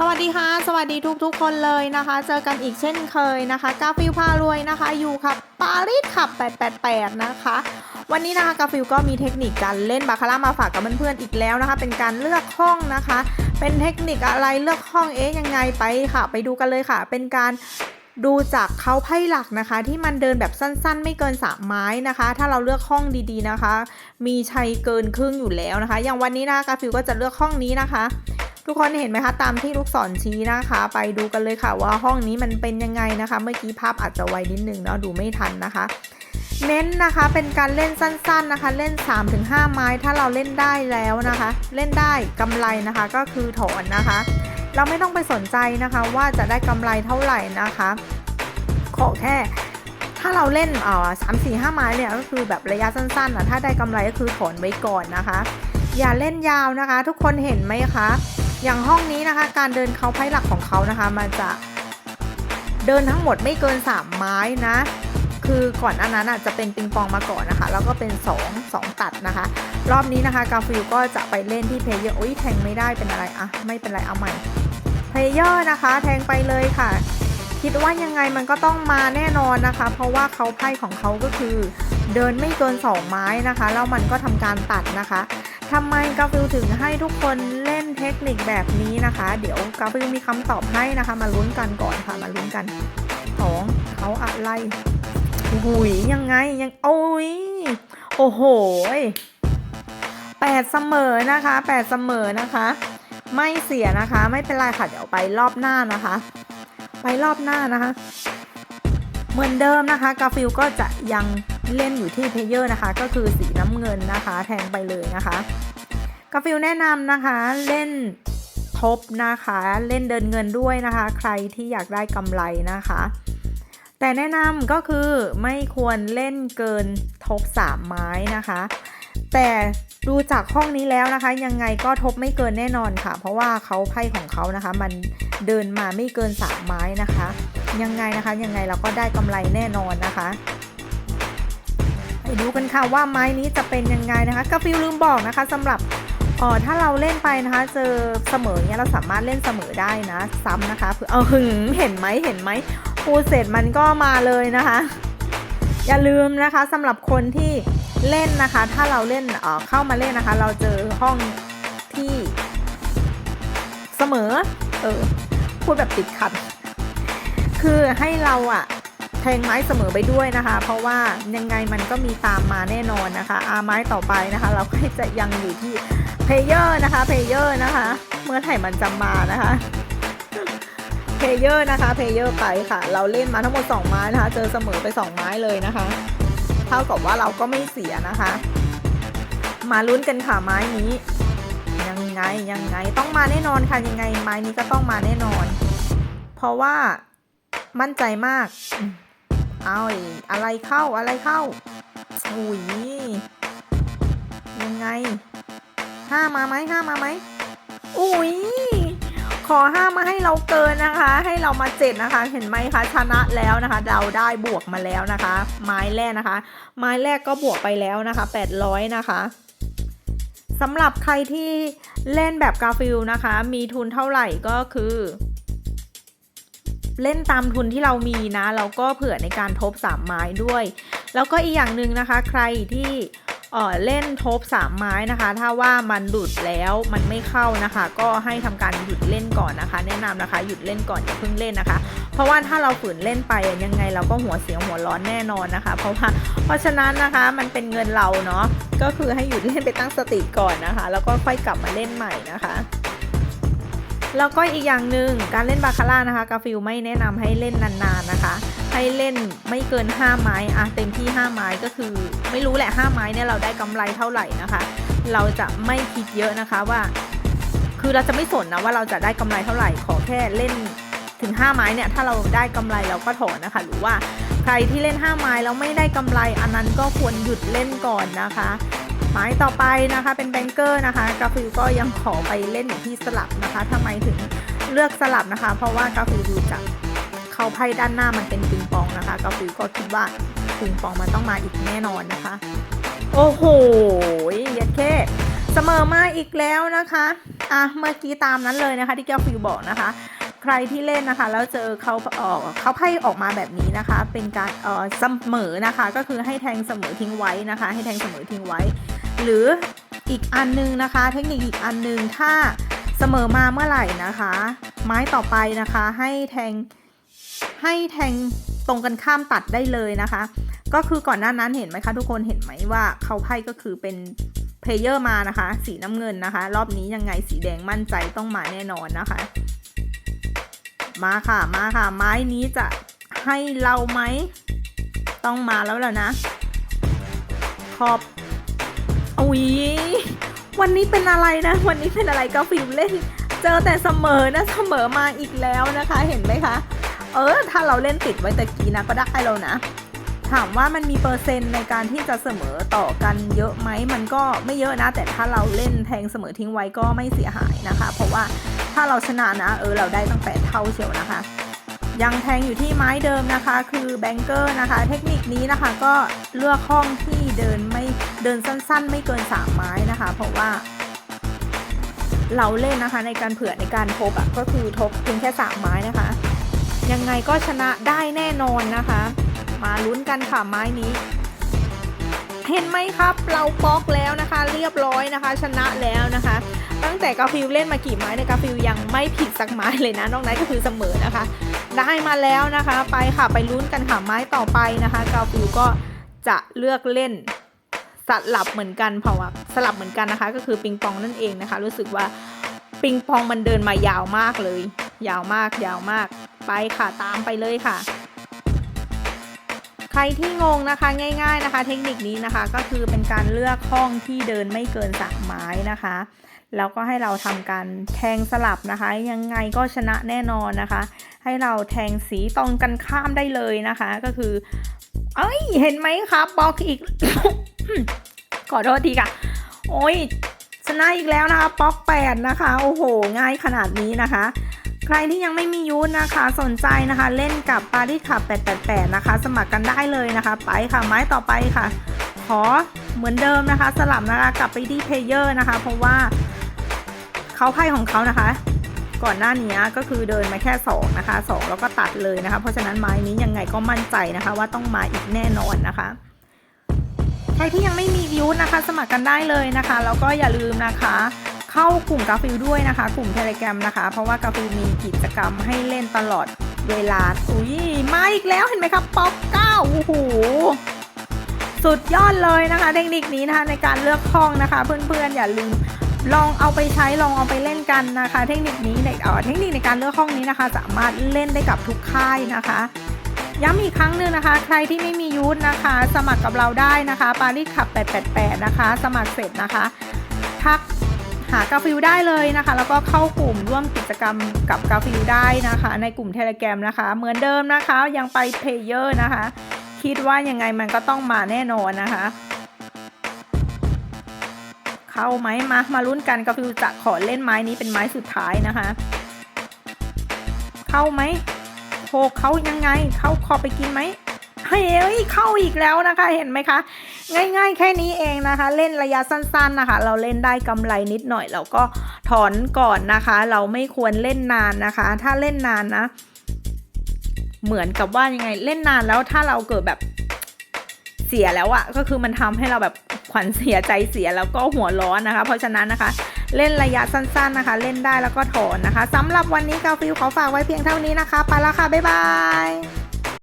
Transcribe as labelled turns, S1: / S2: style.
S1: สวัสดีค่ะ สวัสดีทุกๆคนเลยนะคะ เจอกันอีกเช่นเคยนะคะ กาฟิลพารวยนะคะ อยู่ครับปารีสขับ 888 นะคะ วันนี้นะคะกาฟิลก็มีเทคนิคการเล่นบาคาร่ามาฝากกับเพื่อนๆอีกแล้วนะคะ เป็นการเลือกห้องนะคะ เป็นเทคนิคอะไรเลือกห้องเอ๊ยยังไงไปค่ะ ไปดูกันเลยค่ะ เป็นการดูจากเขาไพ่หลักนะคะ ที่มันเดินแบบสั้นๆ ไม่เกินสามไม้นะคะ ถ้าเราเลือกห้องดีๆนะคะ มีชัยเกินครึ่งอยู่แล้วนะคะ อย่างวันนี้นะคะกาฟิลก็จะเลือกห้องนี้นะคะ ทุกคนเห็นไหมคะตามที่ลูกศรชี้นะคะ ไปดูกันเลยค่ะว่าห้องนี้มันเป็นยังไงนะคะ เมื่อกี้ภาพอาจจะไวนิดนึงเนาะดูไม่ทันนะคะ เน้นนะคะเป็นการเล่นสั้นๆนะคะ เล่น 3-5 ไม้ถ้าเราเล่นได้แล้วนะคะ เล่นได้กำไรนะคะก็คือถอนนะคะ เราไม่ต้องไปสนใจนะคะว่าจะได้กำไรเท่าไหร่นะคะขอแค่ถ้าเราเล่นเอ่อสามสี่ห้าไม้เนี่ยก็คือแบบระยะสั้นๆนะถ้าได้กำไรก็คือถอนไว้ก่อนนะคะ อย่าเล่นยาวนะคะ ทุกคนเห็นไหมคะ อย่างห้องนี้นะคะ การเดินเขาไพ่หลักของเขานะคะมันจะเดินทั้งหมดไม่เกิน 3 ไม้นะ คือก่อนอันนั้นจะเป็นปิงปองมาก่อนนะคะ แล้วก็เป็น 2 2 ตัดนะคะ รอบนี้นะคะกาฟิลก็จะไปเล่นที่เพย์เยอร์อุ้ยแทงไม่ได้เป็นอะไรอะไม่เป็นไรเอาใหม่เพย์เยอร์นะคะ แทงไปเลยค่ะ คิดว่ายังไงมันก็ต้องมาแน่นอนนะคะ เพราะว่าเขาไพ่ของเขาก็คือ เดินไม่เกิน 2 ไม้นะคะแล้วมันก็ทำการตัดนะคะ ทำไมกาฟิลถึงให้ทุกคนเล่นเทคนิคแบบนี้นะคะ เดี๋ยวกาฟิลมีคำตอบให้นะคะ มาลุ้นกันก่อนค่ะ มาลุ้นกันของเขาอะไรหุยยังไงยังโอ้ยโอ้โหแปดเสมอนะคะแปดเสมอนะคะ ไม่เสียนะคะ ไม่เป็นไรค่ะเดี๋ยวไปรอบหน้านะคะ ไปรอบหน้านะคะ เหมือนเดิมนะคะ กาฟิลก็จะยัง เล่นอยู่ที่เพเยอร์นะคะ ก็คือสีน้ำเงินนะคะ แทงไปเลยนะคะกาฟิลแนะนำนะคะเล่นทบนะคะ เล่นเดินเงินด้วยนะคะ ใครที่อยากได้กำไรนะคะ แต่แนะนำก็คือไม่ควรเล่นเกินทบ 3 ไม้นะคะ แต่ดูจากห้องนี้แล้วนะคะ ยังไงก็ทบไม่เกินแน่นอนค่ะ เพราะว่าเขาไพ่ของเขานะคะ มันเดินมาไม่เกิน 3 ไม้นะคะ ยังไงนะคะยังไงเราก็ได้กำไรแน่นอนนะคะ ไปดูกันค่ะว่าไม้นี้จะเป็นยังไงนะคะกาฟิลลืมบอกนะคะสำหรับเอ๋อถ้าเราเล่นไปนะคะ เจอเสมอเนี่ยเราสามารถเล่นเสมอได้นะซ้ำนะคะเผื่อเอาหึงเห็นไหมเห็นไหมปูเสร็จมันก็มาเลยนะคะ อย่าลืมนะคะสำหรับคนที่เล่นนะคะ ถ้าเราเล่นเออเข้ามาเล่นนะคะ เราเจอห้องที่เสมอเออพูดแบบติดขัดคือให้เราอะ ทงไม้เสมอไปด้วยนะคะ เพราะว่ายังไงมันก็มีตามมาแน่นอนนะคะอาไม้ต่อไปนะคะ เราก็จะยังอยู่ที่เพเยอร์นะคะเพเยอร์นะคะ เมื่อไหร่มันจะมานะคะเพเยอร์นะคะเพเยอร์ไปค่ะ เราเล่นมาทั้งหมด 2 ไม้นะคะ เจอเสมอไป 2 ไม้เลยนะคะ เท่ากับว่าเราก็ไม่เสียนะคะ มาลุ้นกันค่ะไม้นี้ ยังไงยังไงต้องมาแน่นอนค่ะยังไงไม้นี้ก็ต้องมาแน่นอน เพราะว่ามั่นใจมาก เอาอะไรเข้าอะไรเข้าอุ้ยยังไงห้ามาไหมห้ามาไหมอุ้ยขอห้ามาให้เราเกินนะคะ ให้เรามาเจ็ดนะคะ เห็นไหมคะชนะแล้วนะคะ เราได้บวกมาแล้วนะคะ ไม้แรกนะคะ ไม้แรกก็บวกไปแล้วนะคะ800นะคะสำหรับใครที่เล่นแบบกาฟิลนะคะ มีทุนเท่าไหร่ก็คือ เล่นตามทุนที่เรามีนะเราก็เผื่อในการทบ3ไม้ด้วย แล้วก็อีกอย่างหนึ่งนะคะใครที่เออเล่นทบ3ไม้นะคะ ถ้าว่ามันหลุดแล้วมันไม่เข้านะคะ ก็ให้ทำการหยุดเล่นก่อนนะคะ แนะนำนะคะหยุดเล่นก่อนอย่าเพิ่งเล่นนะคะ เพราะว่าถ้าเราฝืนเล่นไปยังไงเราก็หัวเสียหัวร้อนแน่นอนนะคะ เพราะว่าเพราะฉะนั้นนะคะมันเป็นเงินเราเนาะก็คือให้หยุดเล่นไปตั้งสติก่อนนะคะ แล้วก็ค่อยกลับมาเล่นใหม่นะคะ แล้วก็อีกอย่างหนึ่งการเล่นบาคาร่านะคะกาฟิลไม่แนะนำให้เล่นนานๆนะคะ ให้เล่นไม่เกิน 5 ไม้อะเต็มที่ 5 ไม้ก็คือ ไม่รู้แหละ 5 ไม้เนี่ยเราได้กำไรเท่าไหร่นะคะ เราจะไม่คิดเยอะนะคะว่า คือเราจะไม่สนนะว่าเราจะได้กำไรเท่าไหร่ขอแค่เล่นถึง 5 ไม้เนี่ยถ้าเราได้กำไรเราก็ถอนนะคะ หรือว่าใครที่เล่น 5 ไม้แล้วไม่ได้กำไรอันนั้นก็ควรหยุดเล่นก่อนนะคะ หมายต่อไปนะคะเป็นแบงเกอร์นะคะกาฟิลก็ยังขอไปเล่นอยู่ที่สลับนะคะทำไมถึงเลือกสลับนะคะ เพราะว่ากาฟิลดูจากเขาไพ่ด้านหน้ามันเป็นปิงปองนะคะกาฟิลก็คิดว่าปิงปองมันต้องมาอีกแน่นอนนะคะ โอ้โหยัดแค่เสมอมาอีกแล้วนะคะอะเมื่อกี้ตามนั้นเลยนะคะ ที่แก้วฟิวบอกนะคะใครที่เล่นนะคะแล้วเจอเขาเออเขาไพ่ออกมาแบบนี้นะคะ เป็นการเออเสมอนะคะ ก็คือให้แทงเสมอทิ้งไว้นะคะ ให้แทงเสมอทิ้งไว้ หรืออีกอันนึงนะคะ เทคนิคอีกอันนึงถ้าเสมอมาเมื่อไหร่นะคะ ไม้ต่อไปนะคะให้แทงให้แทงตรงกันข้ามตัดได้เลยนะคะ ก็คือก่อนหน้านั้นเห็นไหมคะ ทุกคนเห็นไหมว่าเขาไพ่ก็คือเป็นเพลเยอร์มานะคะ สีน้ำเงินนะคะ รอบนี้ยังไงสีแดงมั่นใจต้องมาแน่นอนนะคะ มาค่ะมาค่ะ ไม้นี้จะให้เราไหม ต้องมาแล้วแหละนะ ขอบ อุ้ยวันนี้เป็นอะไรนะ วันนี้เป็นอะไรก็ฟิลเล่น เจอแต่เสมอนะเสมอมาอีกแล้วนะคะ เห็นไหมคะ เออ ถ้าเราเล่นติดไว้ตะกี้นะก็ได้แล้วนะ ถามว่ามันมีเปอร์เซ็นต์ในการที่จะเสมอต่อกันเยอะไหมมันก็ไม่เยอะนะ แต่ถ้าเราเล่นแทงเสมอทิ้งไว้ก็ไม่เสียหายนะคะ เพราะว่าถ้าเราชนะนะ เออเราได้ตั้งแปดเท่าเชียวนะคะ ยังแทงอยู่ที่ไม้เดิมนะคะ คือแบงเกอร์นะคะ เทคนิคนี้นะคะก็เลือกห้องที่เดินไม่เดินสั้นๆ ไม่เกิน 3 ไม้นะคะ เพราะว่า เราเล่นนะคะในการเผื่อในการทบอะก็คือทบเพียงแค่ 3 ไม้นะคะ ยังไงก็ชนะได้แน่นอนนะคะ มาลุ้นกันค่ะไม้นี้ เห็นไหมครับ เราบล็อกแล้วนะคะ เรียบร้อยนะคะ ชนะแล้วนะคะ ตั้งแต่กาฟิลเล่นมากี่ไม้เนี่ยกาฟิลยังไม่ผิดสักไม้เลยนะนอกนั้นก็คือเสมอนะคะ ได้มาแล้วนะคะ ไปค่ะไปลุ้นกันค่ะไม้ต่อไปนะคะกาฟิลก็จะเลือกเล่นสลับเหมือนกันเพราะว่าสลับเหมือนกันนะคะ ก็คือปิงปองนั่นเองนะคะ รู้สึกว่าปิงปองมันเดินมายาวมากเลย ยาวมากยาวมากไปค่ะตามไปเลยค่ะ ใครที่งงนะคะง่ายๆนะคะ เทคนิคนี้นะคะก็คือเป็นการเลือกห้องที่เดินไม่เกินสามไม้นะคะแล้วก็ให้เราทำการแทงสลับนะคะ ยังไงก็ชนะแน่นอนนะคะ ให้เราแทงสีตรงกันข้ามได้เลยนะคะ ก็คือ เอ้ยเห็นไหมคะบล็อกอีก ขอโทษทีค่ะ โอ้ยชนะอีกแล้วนะคะบล็อกแปดนะคะ โอ้โห ง่ายขนาดนี้นะคะ ใครที่ยังไม่มียูทนะคะ สนใจนะคะเล่นกับปารีสขับ 888 นะคะ สมัครกันได้เลยนะคะ ไปค่ะไม้ต่อไปค่ะ ขอเหมือนเดิมนะคะ สลับนะคะกลับไปที่เพลเยอร์นะคะ เพราะว่าเขาไพ่ของเขานะคะ ก่อนหน้านี้ก็คือเดินมาแค่ 2 นะคะ 2 แล้วก็ตัดเลยนะคะ เพราะฉะนั้นไม้นี้ยังไงก็มั่นใจนะคะ ว่าต้องมาอีกแน่นอนนะคะใครที่ยังไม่มียูทนะคะ สมัครกันได้เลยนะคะแล้วก็อย่าลืมนะคะ เข้ากลุ่มกาฟิลด้วยนะคะ กลุ่มเทเล gram นะคะ เพราะว่ากาฟิลมีกิจกรรมให้เล่นตลอดเวลาอุ้ยมาอีกแล้วเห็นไหมครับป๊อกเก้าโอ้โหสุดยอดเลยนะคะ เทคนิคนี้นะคะในการเลือกห้องนะคะ เพื่อนๆอย่าลืมลองเอาไปใช้ลองเอาไปเล่นกันนะคะ เทคนิคนี้ในเอ่อเทคนิคในการเลือกห้องนี้นะคะ สามารถเล่นได้กับทุกค่ายนะคะย้ำอีกครั้งหนึ่งนะคะ ใครที่ไม่มียูทนะคะ สมัครกับเราได้นะคะปารีสขับ 888 นะคะ สมัครเสร็จนะคะ ทัก หากาฟิลได้เลยนะคะ แล้วก็เข้ากลุ่มร่วมกิจกรรมกับกาฟิลได้นะคะ ในกลุ่มเทเล gram นะคะ เหมือนเดิมนะคะยังไปเพลเยอร์นะคะ คิดว่ายังไงมันก็ต้องมาแน่นอนนะคะ เข้าไหมมามาลุ้นกันกาฟิลจะขอเล่นไม้นี้เป็นไม้สุดท้ายนะคะ เข้าไหมโหเขายังไง เขาขอไปกินไหม เฮ้ยเข้าอีกแล้วนะคะเห็นไหมคะ ง่าย ๆ แค่นี้เองนะคะ เล่นระยะสั้น ๆนะคะ เราเล่นได้กำไรนิดหน่อย เราก็ถอนก่อนนะคะ เราไม่ควรเล่นนานนะคะ ถ้าเล่นนานนะ เหมือนกับว่ายังไงเล่นนานแล้วถ้าเราเกิดแบบเสียแล้วอะก็คือมันทำให้เราแบบขวัญเสียใจเสียแล้วก็หัวร้อนนะคะ เพราะฉะนั้นนะคะ เล่นระยะสั้นๆนะคะ เล่นได้แล้วก็ถอนนะคะสำหรับวันนี้กาฟิลขอฝากไว้เพียงเท่านี้นะคะ ไปแล้วค่ะ บ๊ายบาย